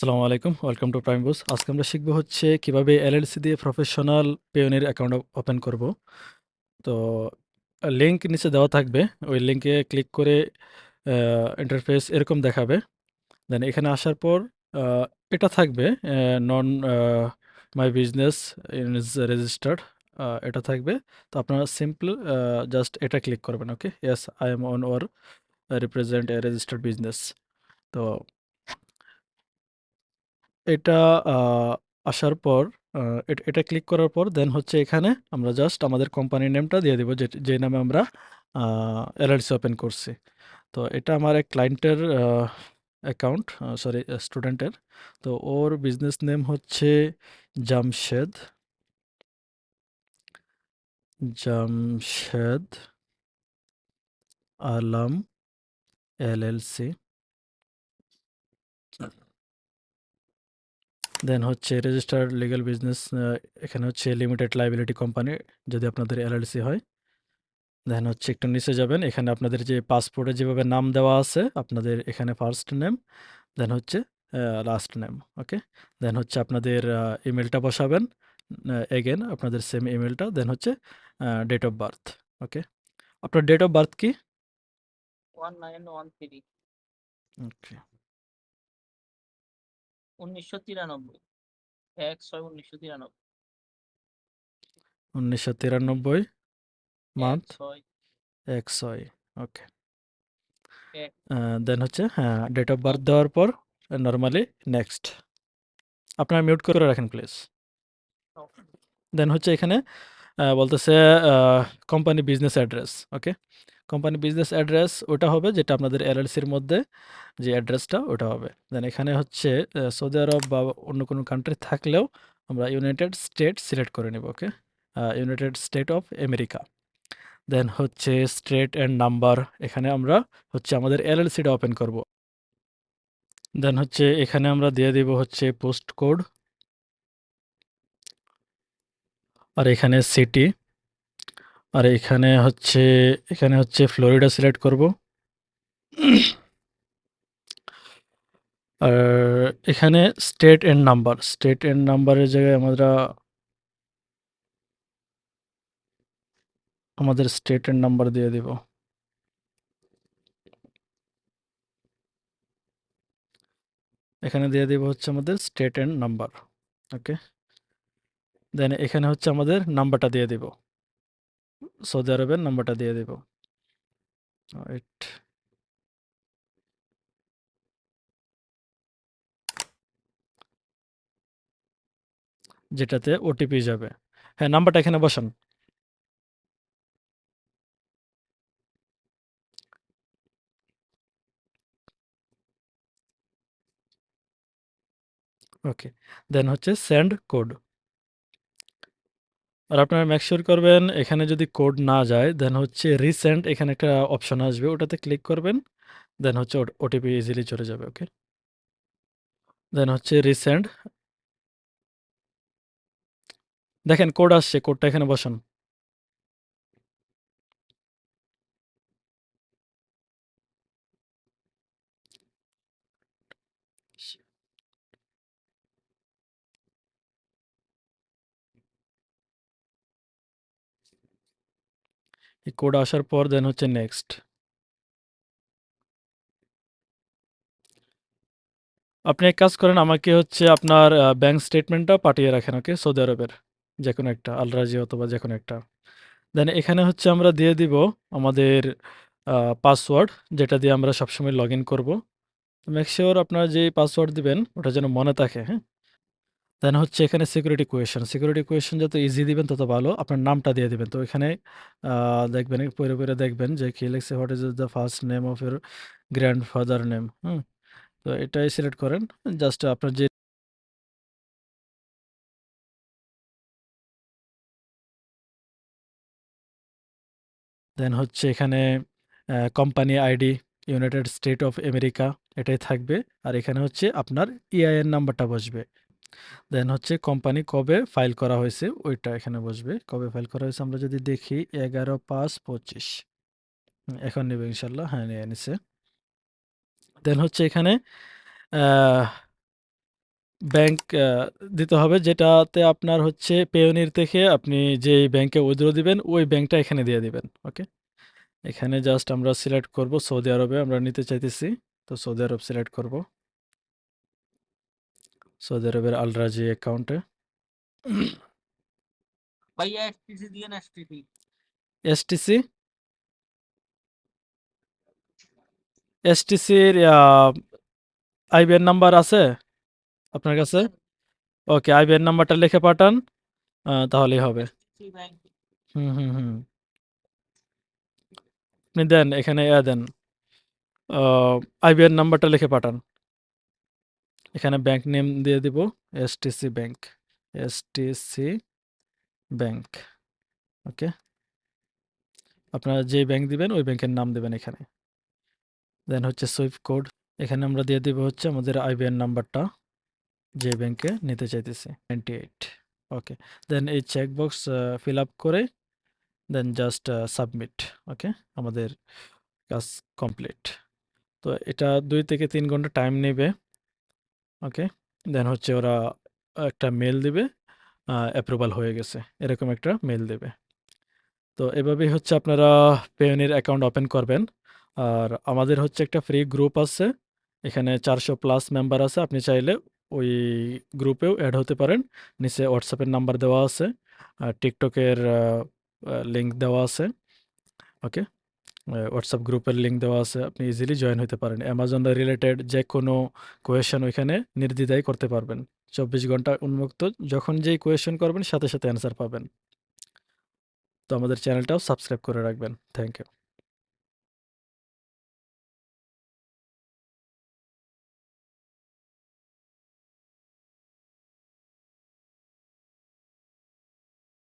আসসালামু আলাইকুম। Welcome to prime বুস। আজকে আমরা শিখব হচ্ছে কীভাবে এলএলসি দিয়ে প্রফেশনাল পেওনের অ্যাকাউন্ট ওপেন করব। তো লিঙ্ক নিচে দেওয়া থাকবে। ওই লিঙ্কে ক্লিক করে ইন্টারফেস এরকম দেখাবে। দেন এখানে আসার পর এটা থাকবে non my business is registered এটা থাকবে। তো আপনারা সিম্পল জাস্ট এটা ক্লিক করবেন। Okay? Yes I am on or represent a registered business. তো এটা আসার পর এট ক্লিক করার পর দেন হচ্ছে এখানে আমরা জাস্ট আমাদের কোম্পানির নেমটা দিয়ে দেবো, যে যে নামে আমরা এলআরসি ওপেন করছি। তো এটা আমার এক ক্লায়েন্টের অ্যাকাউন্ট সরি স্টুডেন্টের। তো ওর বিজনেস নেম হচ্ছে জামশেদ। জামশেদ আলম এলএলসি। দেন হচ্ছে রেজিস্টার্ড লিগ্যাল বিজনেস এখানে হচ্ছে লিমিটেড লাইবিলিটি কোম্পানি যদি আপনাদের এলএলসি হয়। দেন হচ্ছে একটু নিচে যাবেন। এখানে আপনাদের যে পাসপোর্টে যেভাবে নাম দেওয়া আছে, আপনাদের এখানে ফার্স্ট নেম, দেন হচ্ছে লাস্ট নেম। ওকে? দেন হচ্ছে আপনাদের ইমেলটা বসাবেন। এগেন আপনাদের সেম ইমেলটা দেন হচ্ছে ডেট অফ বার্থ। ওকে? আপনার ডেট অফ বার্থ কি? 1913 ওকে। 1993 ১/৬/১৯৯৩ ১৯৯৩ মান্থ ১/৬ ১/৬ ওকে। দেন হচ্ছে হ্যাঁ, ডেট অফ বার্থ দেওয়ার পর নরমালি নেক্সট। আপনারা মিউট করে রাখেন প্লিজ। দেন হচ্ছে এখানে বলতেছে company business address. Okay? Company business address ওটা হবে, যেটা আপনাদের এলএলসির মধ্যে যে অ্যাড্রেসটা ওটা হবে। দেন এখানে হচ্ছে সৌদি আরব বা অন্য কোনো কান্ট্রি থাকলেও আমরা ইউনাইটেড স্টেট সিলেক্ট করে নিব। Okay? United State of America. Then হচ্ছে স্টেট অ্যান্ড নাম্বার এখানে আমরা হচ্ছে আমাদের এলএলসিটা ওপেন করব। দেন হচ্ছে এখানে আমরা দিয়ে দিব হচ্ছে পোস্ট কোড। আর এখানে সিটি। আর এখানে হচ্ছে এখানে হচ্ছে ফ্লোরিডা সিলেক্ট করব। আর এখানে state and number, state and নাম্বারের জায়গায় আমরা আমাদের স্টেট অ্যান্ড নাম্বার দিয়ে দিব। এখানে দিয়ে দিব হচ্ছে আমাদের state and number. Okay? Then এখানে হচ্ছে আমাদের নাম্বারটা দিয়ে দিব। সৌদি আরবের নাম্বারটা দিয়ে দিব। যেটাতে ওটিপি যাবে। হ্যাঁ, নাম্বারটা এখানে বসান। ওকে। দেন হচ্ছে সেন্ড কোড। আর আপনারা মেক করবেন এখানে যদি কোড না যায় দেন হচ্ছে রিসেন্ট এখানে একটা অপশন আসবে ওটাতে ক্লিক করবেন। দেন হচ্ছে ওট ওটিপি ইজিলি চলে যাবে। ওকে? দেন হচ্ছে রিসেন্ট দেখেন কোড আসছে, কোডটা এখানে বসান। এই কোড আসার পর দেন হচ্ছে নেক্সট। আপনি এক কাজ করেন, আমাকে হচ্ছে আপনার আ ব্যাংক স্টেটমেন্টটা পাঠিয়ে রাখেন। ওকে? সৌদি আরবের যেকোনো একটা, আল রাজি অথবা যেকোনো একটা। দেন এখানে হচ্ছে আমরা দিয়ে দিব আমাদের পাসওয়ার্ড যেটা দিয়ে আমরা সবসময় লগইন করব। মেক সিউর আপনারা যে পাসওয়ার্ড দিবেন, ওটা যেন মনে থাকে। হ্যাঁ? দেন হচ্ছে এখানে সিকিউরিটি কোয়েশ্চেন। সিকিউরিটি কোয়েশ্চেন যত ইজি দিবেন, তত ভালো। আপনার নামটা দিয়ে দিবেন। তো এখানে দেখবেন পরে পরে দেখবেন যে কি লিখছে what is the first name of your grandfather name. Hmm? তো এটাই সিলেক্ট করেন। জাস্ট আপনার যে দেন হচ্ছে এখানে company ID United State of America এটাই থাকবে। আর এখানে হচ্ছে আপনার ইআইএন নাম্বারটা বসবে। দেন হচ্ছে কোম্পানি কবে ফাইল করা হয়েছে ওইটা এখানে বসবে। কবে ফাইল করা হয়েছে আমরা যদি দেখি এগারো পাঁচ পঁচিশ এখন নেবে ইনশাল্লাহ হ্যাঁ, নিয়ে নিছে। দেন হচ্ছে এখানে ব্যাংক দিতে হবে যেটাতে আপনার হচ্ছে পেইওনির থেকে আপনি যেই ব্যাংকে উইথড্র দিবেন ওই ব্যাংকটা এখানে দিয়ে দিবেন। ওকে? এখানে জাস্ট আমরা সিলেক্ট করব সৌদি আরবে আমরা নিতে চাইতেছি। তো সৌদি আরব সিলেক্ট করব। সৌদি আরবের আল রাজি অ্যাকাউন্টে। ভাইয়া এসটিসি দিয়েন এসটিসি এসটিসি? এসটিসির আ আইবিএন নাম্বার আছে আপনার কাছে? ওকে আইবিএন নাম্বারটা লিখে পাঠান। আ তাহলেই হবে। এসটিসি ব্যাংক হুম, হুম, হুম। আপনি দেন এখানে ইয়া দেন। আ আইবিএন নাম্বারটা লিখে পাঠান। এখানে ব্যাংক নেম দিয়ে দিব STC bank. STC bank. Okay? আপনারা যেই ব্যাংক দিবেন, ওই ব্যাংকের নাম দেবেন এখানে। দেন হচ্ছে সুইফট কোড। এখানে আমরা দিয়ে দিব হচ্ছে আমাদের আইবিএন নাম্বারটা। যে ব্যাংকে নিতে চাইতেছি। 98 ওকে। দেন এই চেকবক্স ফিল আপ করে দেন জাস্ট সাবমিট। ওকে? আমাদের কাজ কমপ্লিট। তো এটা দুই থেকে তিন ঘণ্টা টাইম নেবে। ওকে? দেন হচ্ছে ওরা একটা মেল দিবে। অ্যাপ্রুভাল হয়ে গেছে। এরকম একটা মেল দেবে। তো এভাবেই হচ্ছে আপনারা পেইওনির অ্যাকাউন্ট ওপেন করবেন। আর আমাদের হচ্ছে একটা ফ্রি গ্রুপ আছে। এখানে ৪০০ প্লাস মেম্বার আছে। আপনি চাইলে ওই গ্রুপেও অ্যাড হতে পারেন। নিচে হোয়াটসঅ্যাপের নাম্বার দেওয়া আছে। আর টিকটকের লিঙ্ক দেওয়া আছে। ওকে? হোয়াটসঅ্যাপ গ্রুপের লিঙ্ক দেওয়া আছে। আপনি ইজিলি জয়েন হতে পারেন। অ্যামাজন রিলেটেড যে কোনো কোয়েশন ওইখানে নির্দ্বিধায় করতে পারবেন। ২৪ ঘণ্টা উন্মুক্ত। যখন যেই কোয়েশন করবেন সাথে, সাথে অ্যান্সার পাবেন। তো আমাদের চ্যানেলটাও সাবস্ক্রাইব করে রাখবেন। Thank you.